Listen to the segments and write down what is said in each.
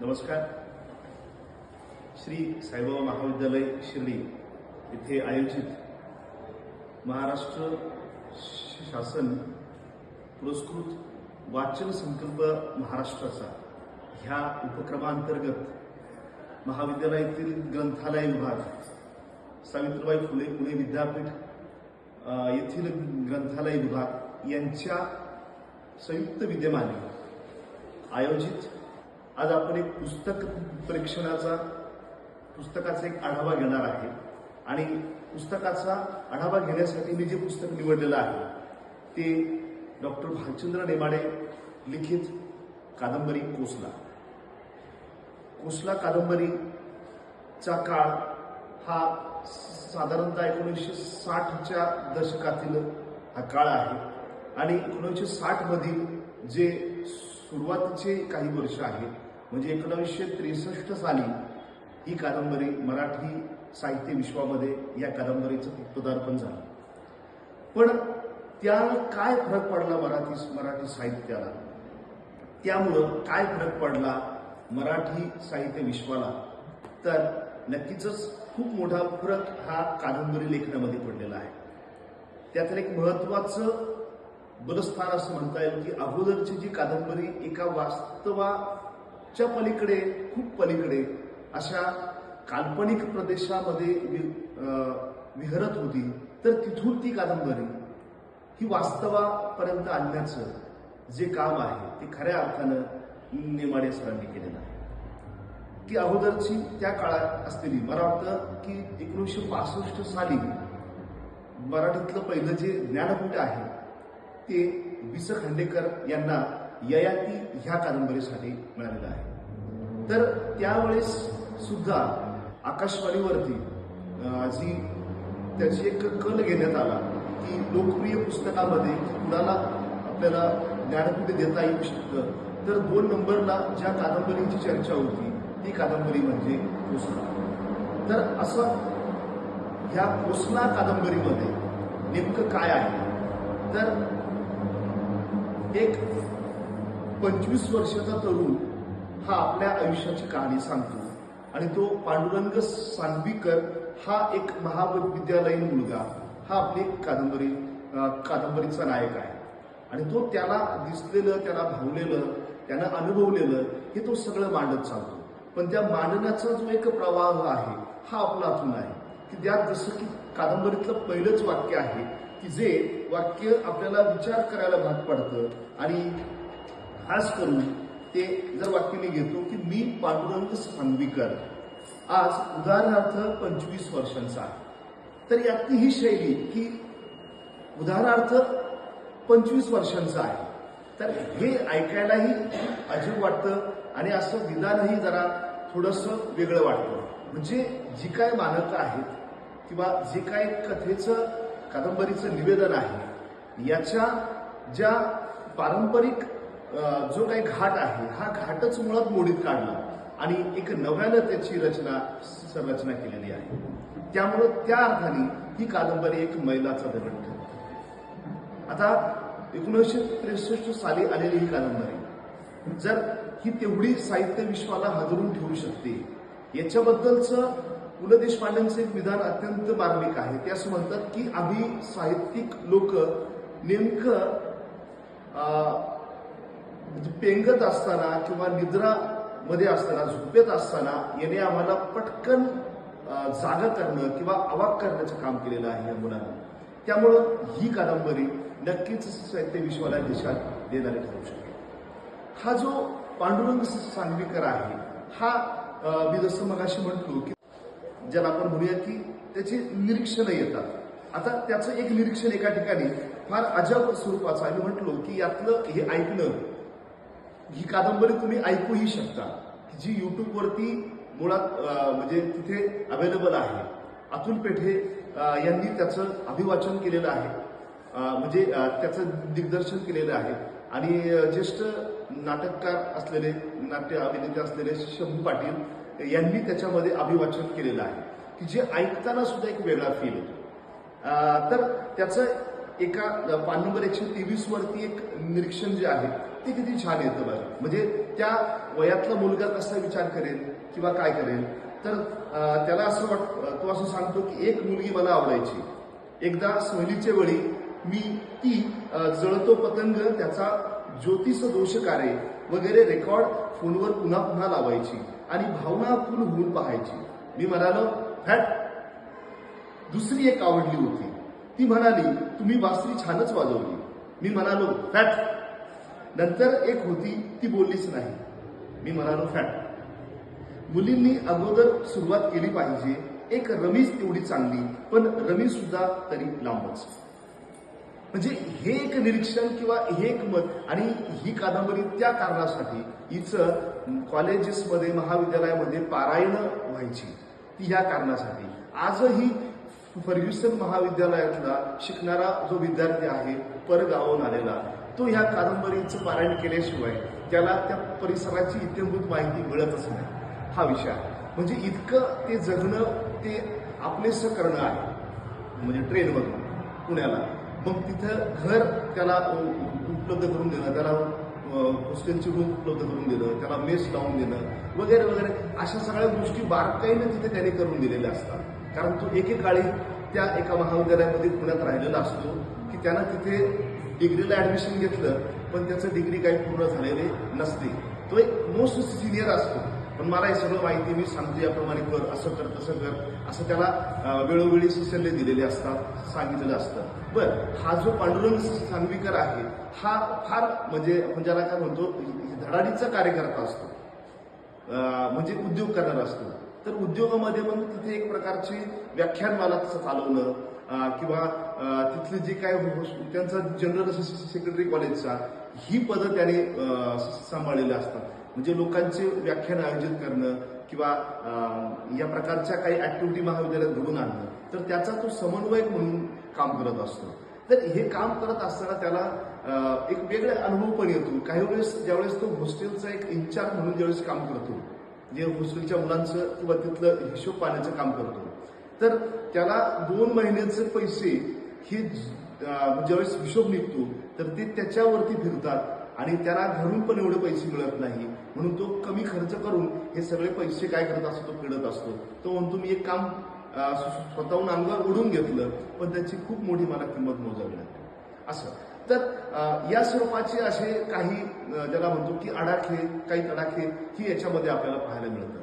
नमस्कार. श्री साईबाबा महाविद्यालय शिर्डी येथे आयोजित महाराष्ट्र शासन पुरस्कृत वाचन संकल्प महाराष्ट्राचा ह्या उपक्रमांतर्गत महाविद्यालयातील ग्रंथालय विभाग सावित्रीबाई फुले पुणे विद्यापीठ येथील ग्रंथालय विभाग यांच्या संयुक्त विद्यमाने आयोजित आज आपण एक पुस्तक परीक्षणाचा पुस्तकाचा एक आढावा घेणार आहे. आणि पुस्तकाचा आढावा घेण्यासाठी मी जे पुस्तक निवडलेलं आहे ते डॉक्टर भालचंद्र नेमाडे लिखित कादंबरी कोसला. कोसला कादंबरीचा काळ हा साधारणतः एकोणीसशे साठच्या दशकातील हा काळ आहे. आणि एकोणीसशे साठमधील जे सुरुवातीचे काही वर्ष आहेत म्हणजे एकोणावीसशे त्रेसष्ट साली ही कादंबरी मराठी साहित्य विश्वामध्ये या कादंबरीचं पदार्पण झालं. पण त्या काय फरक पडला मराठी मराठी साहित्याला? त्यामुळं काय फरक पडला मराठी साहित्य विश्वाला? तर नक्कीच खूप मोठा फरक हा कादंबरी लेखनामध्ये पडलेला आहे. त्यातलं एक महत्वाचं बलस्थान असं म्हणता येईल की अगोदरची जी कादंबरी एका च्या पलीकडे खूप पलीकडे अशा काल्पनिक प्रदेशामध्ये वि- विहरत होती तर तिथून ती कादंबरी ही वास्तवापर्यंत आणण्याचं जे काम आहे ते खऱ्या अर्थानं नेमाडे सरांनी केलेलं आहे. की अगोदरची त्या काळात असलेली मला वाटतं की एकोणीसशे पासष्ट साली मराठीतलं पहिलं जे ज्ञानपीठ आहे ते वि स खांडेकर यांना ययाती ह्या कादंबरीसाठी मिळालेलं आहे. तर त्यावेळेस सुद्धा आकाशवाणीवरती जी त्याची एक कल घेण्यात आला की लोकप्रिय पुस्तकामध्ये कुणाला आपल्याला ज्ञानपीठ देता येऊ शकतं? तर दोन नंबरला ज्या कादंबरीची चर्चा होती ती कादंबरी म्हणजे कोसला तर असं ह्या कोसला कादंबरीमध्ये नेमकं काय आहे? तर एक पंचवीस वर्षाचा तरुण हा आपल्या आयुष्याची कहाणी सांगतो. आणि तो पांडुरंग सांगवीकर हा एक महाविद्यालयीन मुलगा. हा आपली कादंबरी कादंबरीचा नायक आहे. आणि तो त्याला दिसलेलं त्याला भावलेलं त्यानं अनुभवलेलं हे तो सगळं मांडत चालतो. पण त्या मांडण्याचा जो एक प्रवाह आहे हा आपला अजून आहे. की त्यात जसं की कादंबरीतलं पहिलंच वाक्य आहे की जे वाक्य आपल्याला विचार करायला भाग पडतं आणि खास करून ते जर वाक्य मी घेतो की मी पांडुरंग सांगवीकर आज उदाहरणार्थ पंचवीस वर्षांचा आहे. तर यातली ही शैली की उदाहरणार्थ पंचवीस वर्षांचा आहे. तर हे ऐकायलाही अजीब वाटतं आणि असं विधानही जरा थोडंसं वेगळं वाटतं. म्हणजे जी काय मानकं आहेत किंवा जे काय कथेचं कादंबरीचं निवेदन आहे याच्या ज्या पारंपरिक जो काही घाट आहे हा घाटच मुळात मोडीत काढला. आणि एक नव्यानं त्याची रचना संरचना केलेली आहे. त्यामुळं त्या अर्थाने ही कादंबरी एक मैलाचा दगड ठरते. आता एकोणीसशे त्रेसष्ट साली आलेली ही कादंबरी जर ही तेवढी साहित्य विश्वाला हजरून ठेवू शकते याच्याबद्दलचं पु ल देशपांडेंचं एक विधान अत्यंत मार्मिक आहे. ते असं म्हणतात की आम्ही साहित्यिक लोक नेमकं म्हणजे पेंगत असताना किंवा निद्रा मध्ये असताना झोपेत असताना याने आम्हाला पटकन अं, जागा करणं किंवा अवाक करण्याचं काम केलेलं आहे या मुलांना. त्यामुळं ही कादंबरी नक्कीच साहित्य विश्वाला दिशा देणारी ठरू शकेल. हा जो पांडुरंग सांगवीकर आहे हा मी जसं मगाशी म्हटलो की ज्याला आपण म्हणूया की त्याची निरीक्षणं येतात. आता त्याचं एक निरीक्षण एका ठिकाणी फार अजब स्वरूपाचं आम्ही म्हटलो की यातलं हे ऐकणं ही कादंबरी तुम्ही ऐकूही शकता. जी यूट्यूबवरती मुळात म्हणजे तिथे अवेलेबल आहे. अतुल पेठे यांनी त्याचं अभिवाचन केलेलं आहे. म्हणजे त्याचं दिग्दर्शन केलेलं आहे. आणि ज्येष्ठ नाटककार असलेले नाट्य अभिनेते असलेले शंभू पाटील यांनी त्याच्यामध्ये अभिवाचन केलेलं आहे. की जे ऐकताना सुद्धा एक वेगळा फील येतो. तर त्याचं एका पान नंबर एकशे तेवीस वरती एक निरीक्षण जे आहे ते किती छान येतं बघा म्हणजे त्या वयातला मुलगा कसा विचार करेल किंवा काय करेल? तर त्याला असं वाट तो असं सांगतो की एक मुलगी मला आवडायची. एकदा सहलीचे वेळी मी ती जळतो पतंग त्याचा ज्योतिष दोष कार्य वगैरे रेकॉर्ड फोनवर पुन्हा पुन्हा लावायची आणि भावना फुल होऊन पाहायची. मी म्हणालो फॅट दुसरी एक आवडली होती. ती म्हणाली तुम्ही बासरी छानच वाजवली. मी म्हणालो फॅट. नंतर एक होती ती बोललीच नाही. मी म्हणालो फॅट. मुलींनी अगोदर सुरुवात केली पाहिजे. एक रमीज तेवढी चांगली पण रमी सुद्धा तरी लांबच. म्हणजे हे एक निरीक्षण किंवा हे एक मत आणि ही कादंबरी त्या कारणासाठी हिचं कॉलेजेसमध्ये महाविद्यालयामध्ये पारायण व्हायची. ती ह्या कारणासाठी. आजही फर्ग्युसन महाविद्यालयातला शिकणारा जो विद्यार्थी आहे परगावाहून आलेला. तो ह्या कादंबरीचं पारायण केल्याशिवाय त्याला त्या परिसराची इत्यंभूत माहिती मिळतच नाही. हा विषय आहे. म्हणजे इतकं ते जगणं ते आपलेसं करणं आहे. म्हणजे ट्रेनमधून पुण्याला. मग तिथं घर त्याला उपलब्ध करून देणं त्याला हॉस्टेलची रूम उपलब्ध करून देणं त्याला मेस लावून देणं वगैरे वगैरे अशा सगळ्या गोष्टी बारकाईनं तिथे त्याने करून दिलेल्या असतात. कारण तो एकेकाळी त्या एका महाविद्यालयामध्ये पुण्यात राहिलेला असतो की त्यानं तिथे डिग्रीला ऍडमिशन घेतलं पण त्याचं डिग्री काही पूर्ण झालेले नसते. तो एक मोस्ट सिनियर असतो. पण मला हे सगळं माहिती मी सांगतो याप्रमाणे कर असं कर तसं कर असं त्याला वेळोवेळी सल्ले दिलेले असतात सांगितलेलं असतं. बरं हा जो पांडुरंग सांगवीकर आहे हा फार म्हणजे आपण ज्याला काय म्हणतो धडाडीचा कार्यकर्ता असतो. म्हणजे उद्योग करणारा असतो. तर उद्योगामध्ये मग तिथे एक प्रकारची व्याख्यानमाला तसं चालवणं किंवा तिथली जी जे काय त्यांचा जनरल सेक्रेटरी कॉलेजचा ही पदं त्याने सांभाळलेली असतात. म्हणजे लोकांचे व्याख्यान आयोजित करणं किंवा या प्रकारच्या काही ऍक्टिव्हिटी महाविद्यालयात घडून आणणं तर त्याचा तो समन्वयक म्हणून काम करत असतो. तर हे काम करत असताना त्याला एक वेगळा अनुभव पण येतो. काही वेळेस ज्यावेळेस तो हॉस्टेलचा एक इन्चार्ज म्हणून ज्यावेळेस काम करतो जे हॉस्टेलच्या मुलांचं किंवा तिथलं हिशोब पाण्याचं काम करतो. तर त्याला दोन महिन्याचे पैसे हे ज्यावेळेस हिशोब निघतो तर ते त्याच्यावरती फिरतात आणि त्याला घरून पण एवढे पैसे मिळत नाही. म्हणून तो कमी खर्च करून हे सगळे पैसे काय करत असतो तो फिरत असतो. तो म्हणतो मी एक काम स्वतःहून अंगावर ओढून घेतलं पण त्याची खूप मोठी मला किंमत मोजावी लागते. असं. तर या स्वरूपाचे असे काही ज्याला म्हणतो की अडाखे काही तडाखे ही याच्यामध्ये आपल्याला पाहायला मिळतं.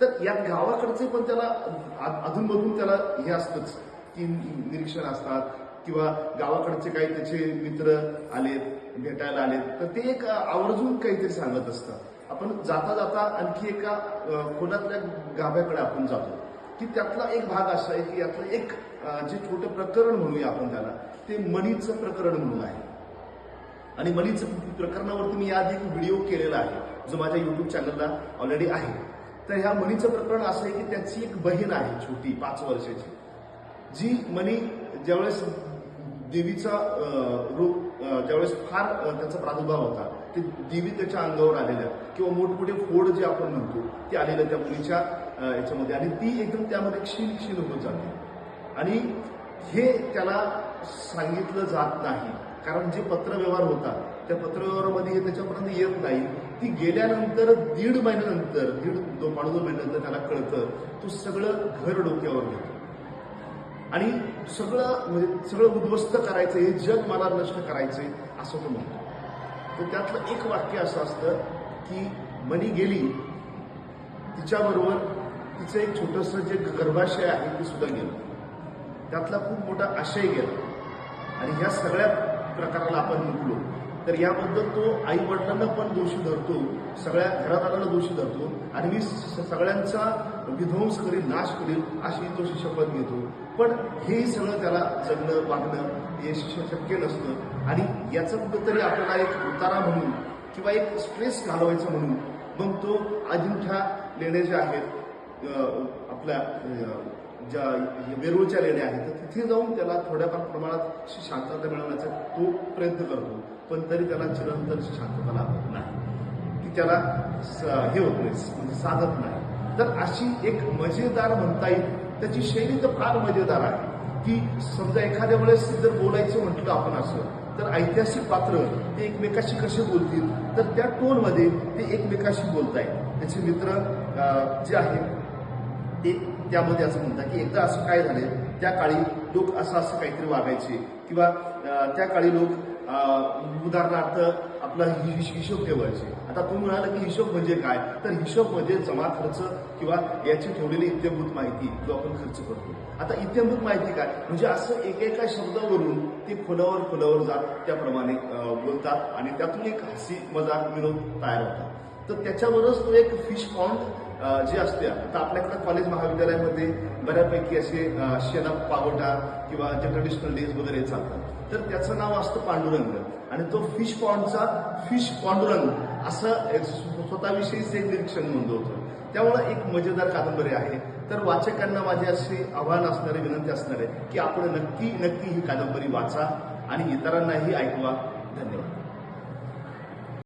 तर या गावाकडचे पण त्याला अधूनमधून त्याला हे असतंच की निरीक्षण असतात किंवा गावाकडचे काही त्याचे मित्र आलेत भेटायला आलेत तर ते एक आवर्जून काहीतरी सांगत असतात. आपण जाता जाता आणखी एका अं, खोलातल्या गाभ्याकडे आपण जातो की त्यातला एक भाग असा आहे की यातलं एक जे छोटं प्रकरण म्हणूया आपण त्याला ते मणीचं प्रकरण म्हणून आहे. आणि मनीचं प्रकरणावरती मी याआधी एक व्हिडिओ केलेला आहे जो माझ्या युट्यूब चॅनलला ऑलरेडी आहे. तर ह्या मनीचं प्रकरण असं आहे की त्याची एक बहीण आहे छोटी पाच वर्षाची जी मनी ज्यावेळेस देवीचा रूप ज्यावेळेस फार त्याचा प्रादुर्भाव होता ते देवी त्याच्या अंगावर आलेल्या किंवा मोठमोठे फोड जे आपण म्हणतो ते आलेलं त्या मुलीच्या याच्यामध्ये. आणि ती एकदम त्यामध्ये क्षीण क्षीण होत जाते. आणि हे त्याला सांगितलं जात नाही. कारण जे पत्रव्यवहार होता त्या पत्रव्यवहारामध्ये त्याच्यापर्यंत येत नाही. ती गेल्यानंतर दीड महिन्यानंतर दीड दोन पाडू महिन्यानंतर त्याला कळतं तो सगळं घर डोक्यावर घेतो. आणि सगळं म्हणजे सगळं उद्ध्वस्त करायचं हे जग मला नष्ट करायचंय असं तो म्हणतो. तर त्यातलं एक वाक्य असं असतं की मनी गेली तिच्याबरोबर तिचं एक छोटंसं जे गर्भाशय आहे ते सुद्धा गेलं. त्यातला खूप मोठा आशय गेला. आणि ह्या सगळ्या प्रकाराला आपण मुकलो तर याबद्दल तो आई वडिलांना पण दोषी धरतो सगळ्या घरादाराला दोषी धरतो आणि मी स- सगळ्यांचा विध्वंस करील नाश करील अशी तो शपथ घेतो. पण हेही सगळं त्याला जगणं वागणं हे शक्य नसतं. आणि याचं कुठंतरी आपल्याला एक उतारा म्हणून किंवा एक स्ट्रेस घालवायचं म्हणून मग तो अजिंठा लेणे जे आहेत आपल्या ज्या वेरूळच्या लेण्या आहेत तर तिथे जाऊन त्याला थोड्याफार प्रमाणात शांतता मिळवण्याचा तो प्रयत्न करतो. पण तरी त्याला चिरंतन शांतता लाभत नाही. की त्याला स- हे होत नाही म्हणजे साधत नाही. तर अशी एक मजेदार म्हणता येईल. त्याची शैली तर फार मजेदार आहे. की समजा एखाद्या वेळेस जर बोलायचं म्हटलं आपण असं तर ऐतिहासिक पात्र ते एकमेकाशी कसे बोलतील? तर त्या टोनमध्ये ते एकमेकाशी बोलतायत. त्याचे मित्र जे आहेत ते त्यामध्ये असं म्हणतात की एकदा असं काय झालं त्या काळी लोक असं असं काहीतरी वागायचे. किंवा त्या काळी लोक उदाहरणार्थ आपला हिशोब ठेवायचे. आता तुम्ही म्हणाला की हिशोब म्हणजे काय? तर हिशोब म्हणजे जमा खर्च किंवा याची ठेवलेली इत्यंभूत माहिती जो आपण खर्च करतो. आता इत्यंभूत माहिती काय? म्हणजे असं एकेका शब्दावरून ते खोलावर खोलावर जात त्याप्रमाणे बोलतात आणि त्यातून एक हसी मजाक विनोद तयार होतात. तर त्याच्यावरच तो एक फिश पॉन्ड जी असते आता आपल्याकडे कॉलेज महाविद्यालयामध्ये बऱ्यापैकी असे अ, शेणा पावटा किंवा जे ट्रेडिशनल डेज वगैरे चालतात. तर त्याचं नाव असतं पांडुरंग. आणि तो फिश पॉन्डचा फिश पांडुरंग असं स्वतःविषयीच एक निरीक्षण नोंदवतो. त्यामुळे एक मजेदार कादंबरी आहे. तर वाचकांना माझे असे आव्हान असणारे विनंती असणार आहे की आपण नक्की नक्की ही कादंबरी वाचा आणि इतरांनाही ऐकवा. धन्यवाद.